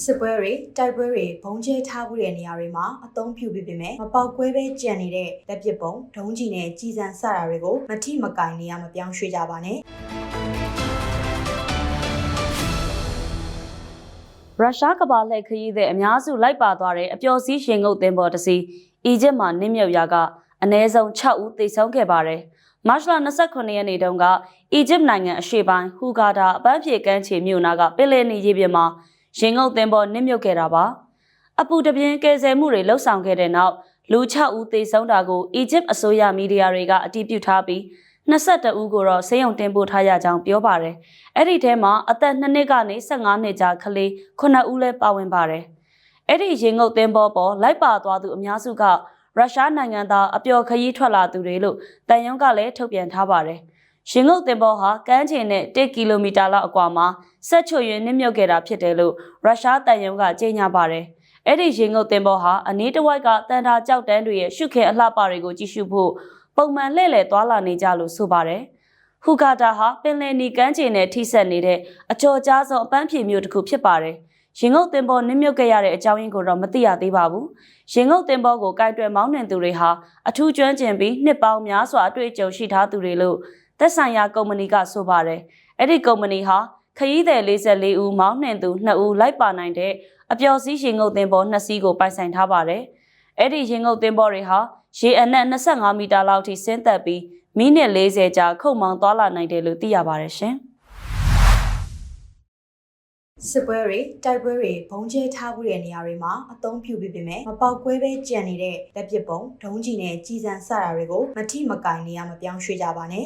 စစ်ပွဲတွေတိုက်ပွဲတွေဘုံကျဲထားမှုတဲ့နေရာတွေမှာအသုံးပြုပြီးပေမဲ့မပေါက်ကွဲပဲကြံနေတဲ့လက်ပစ်ပုံဒုံးကျည်နဲ့ကြီးစံစတာတွေကိုမထိမကင်နေရမပြောင်းရွှေ့ကြပါနဲ့ရုရှားကဘာလှည့်ခရီးသည်အများစုလိုက်ပါသွားတဲ့အပျော်စီးရင်ငုတ်သင်္ဘောတစ်စီးအီဂျစ်မှာနစ်မြုပ်ရာကအနည်းဆုံး6ဦးသေဆုံးခဲ့ပါတယ်။မတ်လ29ရက်နေ့တုန်းကအီဂျစ်နိုင်ငံအရှေ့ပိုင်းဟူဂါဒါအပန်းဖြေကမ်းခြေမြို့နာကပင်လယ်နီရေပြင်မှာ ရင်ငုတ်သင်္ဘောနစ်မြုပ်ခဲ့တာပါ။အပူတပြင်းကယ်ဆယ်မှုတွေလှုပ်ဆောင်ခဲ့တဲ့နောက်လူ6ဦးသေဆုံးတာကိုအီဂျစ်အစိုးရမီဒီယာတွေကအတည်ပြုထားပြီး22ဦးကိုတော့ဆေးရုံတင်ပို့ထားရကြောင်းပြောပါတယ်။အဲ့ဒီထဲမှာအသက်2နှစ်ကနေ15နှစ်ကြားကလေး9ဦးလည်းပါဝင်ပါတယ်။အဲ့ဒီရင်ငုတ်သင်းဘောပေါ်လိုက်ပါသွားသူအများစုကရုရှားနိုင်ငံသားအပျော်ခရီးထွက်လာသူတွေလို့တန်ယုံကလည်းထုတ်ပြန်ထားပါတယ်။ ရင်ငုတ်သင်းဘောဟာကမ်းခြေနဲ့1ကီလိုမီတာလောက်အကွာမှာဆက်ချွတ်ရင်နစ်မြုပ်ခဲ့တာဖြစ်တယ်လို့ရုရှားတန်ယုံကကြေညာပါတယ်။အဲ့ဒီရင်ငုတ်သင်းဘောဟာအနီးတစ်ဝိုက်ကတန်တာကြောက်တန်းတွေရဲ့ရှုခဲအလှပတွေကိုကြည့်ရှုဖို့ပုံမှန်လှည့်လည်သွားလာနေကြလို့ဆိုပါတယ်။ဟူဂါတာဟာပင်လယ်နီကမ်းခြေနဲ့ထိစပ်နေတဲ့အကျော်ကြားဆုံးအပန်းဖြေမျိုးတစ်ခုဖြစ်ပါတယ်။ရင်ငုတ်တင်ပေါ်နစ်မြုပ်ခဲ့ရတဲ့အကြောင်းရင်းကိုတော့မသိရသေးပါဘူး။ရင်ငုတ်တင်ပေါ်ကိုကင်တွယ်မောင်းနှင်သူတွေဟာအထူးကျွမ်းကျင်ပြီးနှစ်ပေါင်းများစွာအတွေ့အကြုံရှိထားသူတွေလို့ သက်ဆိုင်ရာကုမ္ပဏီကဆိုပါတယ်။အဲ့ဒီကုမ္ပဏီဟာခရီးသည်44ဦးမောင်းနှင်သူ2ဦးလိုက်ပါနိုင်တဲ့အပျော်စီးရင်ငုတ်တင်ပေါ်2စီးကိုပိုင်ဆိုင်ထားပါတယ်။အဲ့ဒီရင်ငုတ်တင်ပေါ်တွေဟာရေအနက်25မီတာလောက်ထိဆင်းသက်ပြီးမိနစ်40ကြာခုတ်မောင်းသွားလာနိုင်တယ်လို့သိရပါတယ်ရှင်။စစ်ပွဲတွေတိုက်ပွဲတွေဘုံကျဲထားမှုတဲ့နေရာတွေမှာအသုံးပြုပြီးပေမဲ့မပေါက်ကွဲပဲကြံနေတဲ့လက်ပစ်ပုံဒုံးကျည်နဲ့ကြီးစံစတာတွေကိုမထိမကင်နေရမပြောင်းရွှေ့ကြပါနဲ့